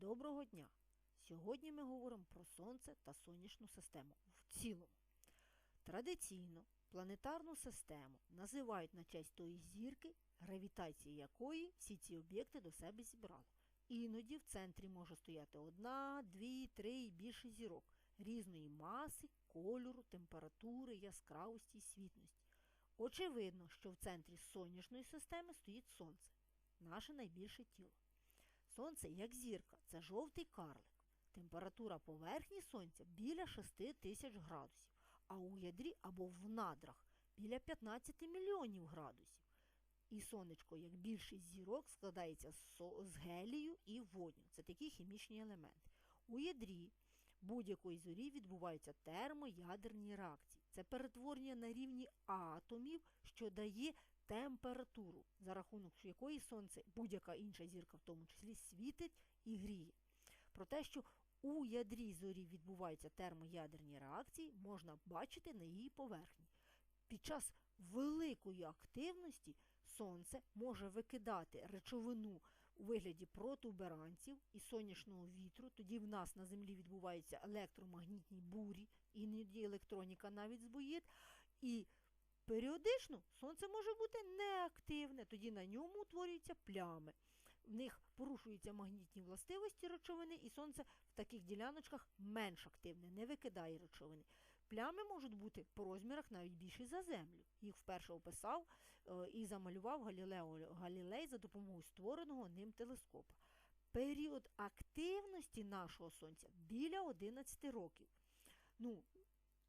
Доброго дня! Сьогодні ми говоримо про Сонце та сонячну систему в цілому. Традиційно планетарну систему називають на честь тої зірки, гравітація якої всі ці об'єкти до себе зібрала. Іноді в центрі може стояти одна, дві, три і більше зірок різної маси, кольору, температури, яскравості і світності. Очевидно, що в центрі сонячної системи стоїть Сонце, наше найбільше тіло. Сонце, як зірка, це жовтий карлик. Температура поверхні сонця біля 6 тисяч градусів, а у ядрі або в надрах біля 15 мільйонів градусів. І сонечко, як більшість зірок, складається з гелію і водню. Це такі хімічні елементи. У ядрі будь-якої зорі відбуваються термоядерні реакції. Це перетворення на рівні атомів, що дає температуру, за рахунок якої сонце, будь-яка інша зірка в тому числі, світить і гріє. Про те, що у ядрі зорі відбуваються термоядерні реакції, можна бачити на її поверхні. Під час великої активності сонце може викидати речовину у вигляді протуберанців і сонячного вітру. Тоді в нас на землі відбуваються електромагнітні бурі, іноді електроніка навіть збоїть. І періодично сонце може бути неактивне, тоді на ньому утворюються плями. В них порушуються магнітні властивості речовини, і сонце в таких діляночках менш активне, не викидає речовини. Плями можуть бути по розмірах навіть більші за землю. Їх вперше описав е, і замалював Галілео Галілей за допомогою створеного ним телескопа. Період активності нашого сонця біля 11 років. Ну,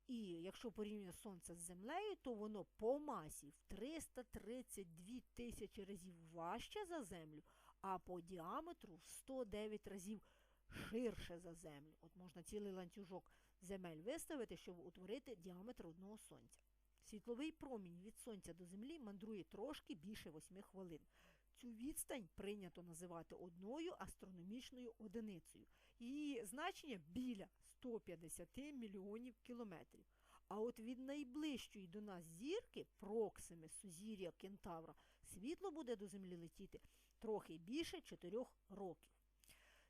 і якщо порівняно сонце з землею, то воно по масі в 332 тисячі разів важче за землю, а по діаметру в 109 разів ширше за землю. От можна цілий ланцюжок земель виставити, щоб утворити діаметр одного сонця. Світловий промінь від сонця до землі мандрує трошки більше 8 хвилин. Цю відстань прийнято називати одною астрономічною одиницею. Її значення біля 150 мільйонів кілометрів. А от від найближчої до нас зірки, Проксими, сузір'я Кентавра, світло буде до Землі летіти трохи більше 4 років.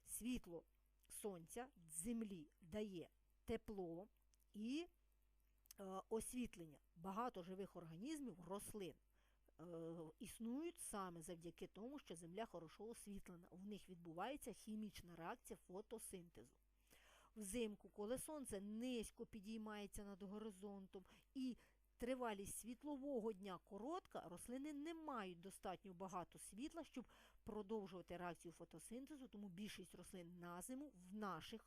Світло сонця землі дає тепло і е, освітлення. Багато живих організмів, рослин існують саме завдяки тому, що земля хорошо освітлена. В них відбувається хімічна реакція фотосинтезу. Взимку, коли сонце низько підіймається над горизонтом і тривалість світлового дня коротка, рослини не мають достатньо багато світла, щоб продовжувати реакцію фотосинтезу, тому більшість рослин на зиму в наших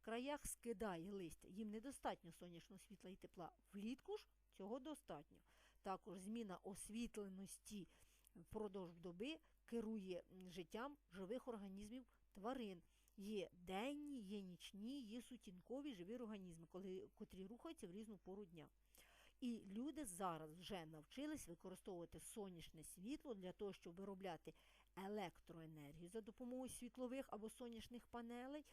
краях скидає листя. Їм недостатньо сонячного світла і тепла. Влітку ж цього достатньо. Також зміна освітленості впродовж доби керує життям живих організмів тварин. Є денні, є нічні, є сутінкові живі організми, коли, котрі рухаються в різну пору дня. І люди зараз вже навчились використовувати сонячне світло для того, щоб виробляти електроенергію за допомогою світлових або сонячних панелей.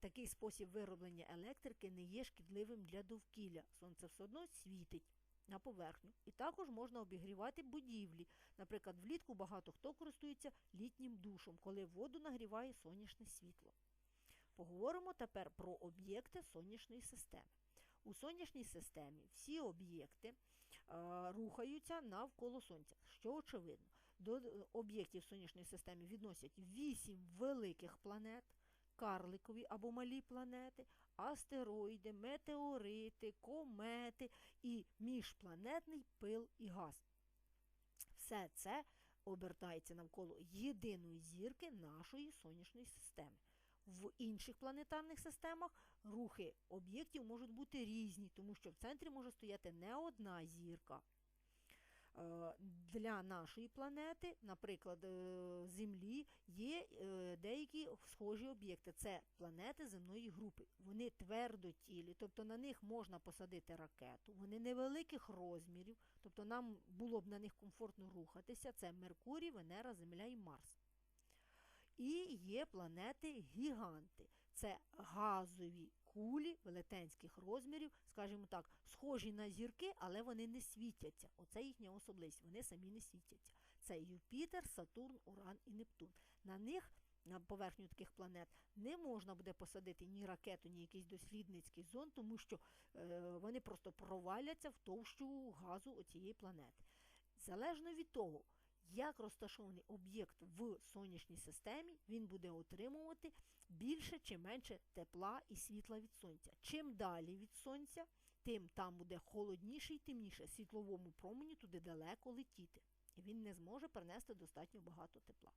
Такий спосіб вироблення електрики не є шкідливим для довкілля. Сонце все одно світить на поверхню. І також можна обігрівати будівлі. Наприклад, влітку багато хто користується літнім душом, коли воду нагріває сонячне світло. Поговоримо тепер про об'єкти сонячної системи. У сонячній системі всі об'єкти е, рухаються навколо Сонця, що очевидно. До е, об'єктів сонячної системи відносять 8 великих планет, карликові або малі планети, астероїди, метеорити, комети і міжпланетний пил і газ. Все це обертається навколо єдиної зірки нашої сонячної системи. В інших планетарних системах рухи об'єктів можуть бути різні, тому що в центрі може стояти не одна зірка. Е, Для нашої планети, наприклад, е, Землі, є е, деякі схожі об'єкти. Це планети земної групи. Вони твердотілі, тобто на них можна посадити ракету, вони невеликих розмірів, тобто нам було б на них комфортно рухатися. Це Меркурій, Венера, Земля і Марс. І є планети-гіганти. Це газові кулі велетенських розмірів, скажімо так, схожі на зірки, але вони не світяться. Оце їхня особливість. Вони самі не світяться. Це Юпітер, Сатурн, Уран і Нептун. На них на поверхню таких планет, не можна буде посадити ні ракету, ні якийсь дослідницький зонд, тому що е, вони просто проваляться в товщу газу цієї планети. Залежно від того, як розташований об'єкт в сонячній системі, він буде отримувати більше чи менше тепла і світла від сонця. Чим далі від сонця, тим там буде холодніше і темніше світловому промені туди далеко летіти. І він не зможе принести достатньо багато тепла.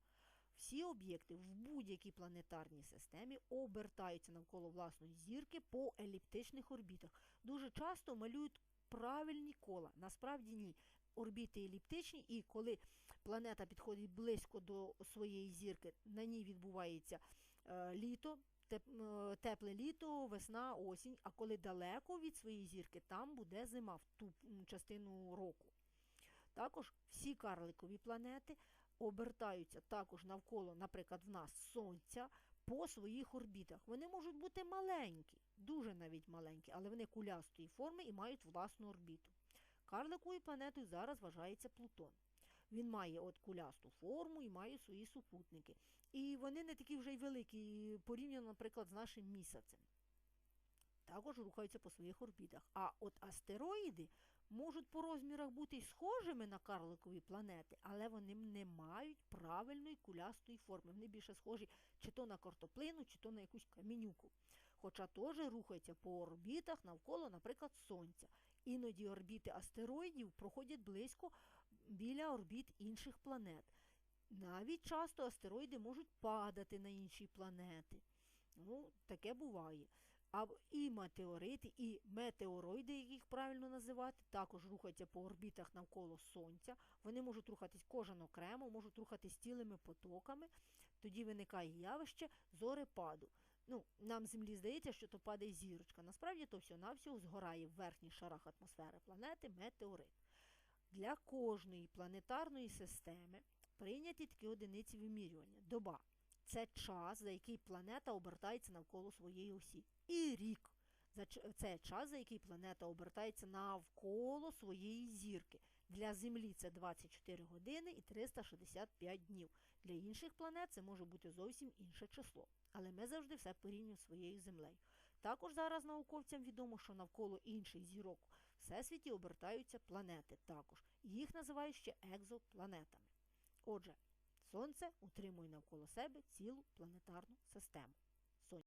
Всі об'єкти в будь-якій планетарній системі обертаються навколо власної зірки по еліптичних орбітах. Дуже часто малюють правильні кола. Насправді ні. Орбіти еліптичні, і коли планета підходить близько до своєї зірки, на ній відбувається е, літо, е, тепле літо, весна, осінь. А коли далеко від своєї зірки, там буде зима в ту частину року. Також всі карликові планети обертаються також навколо, наприклад, в нас Сонця по своїх орбітах. Вони можуть бути маленькі, дуже навіть маленькі, але вони кулястої форми і мають власну орбіту. Карликовою планетою зараз вважається Плутон. Він має от кулясту форму і має свої супутники. І вони не такі вже й великі, порівняно, наприклад, з нашим місяцем. Також рухаються по своїх орбітах. А от астероїди можуть по розмірах бути схожими на карликові планети, але вони не мають правильної кулястої форми. Вони більше схожі чи то на картоплину, чи то на якусь камінюку. Хоча теж рухаються по орбітах навколо, наприклад, Сонця. Іноді орбіти астероїдів проходять близько біля орбіт інших планет. Навіть часто астероїди можуть падати на інші планети. Ну, таке буває. А і метеорити, і метеороїди, як їх правильно називати, також рухаються по орбітах навколо Сонця. Вони можуть рухатись кожен окремо, можуть рухатись цілими потоками. Тоді виникає явище зорепаду. Ну, Нам землі здається, що то падає зірочка. Насправді то все-навсього згорає в верхніх шарах атмосфери планети метеорит. Для кожної планетарної системи прийняті такі одиниці вимірювання. Доба це час, за який планета обертається навколо своєї осі. І рік це час, за який планета обертається навколо своєї зірки. Для Землі це 24 години і 365 днів. Для інших планет це може бути зовсім інше число. Але ми завжди все порівнюємо своєю землею. Також зараз науковцям відомо, що навколо інших зірок всесвіті обертаються планети також. Їх називають ще екзопланетами. Отже, Сонце утримує навколо себе цілу планетарну систему.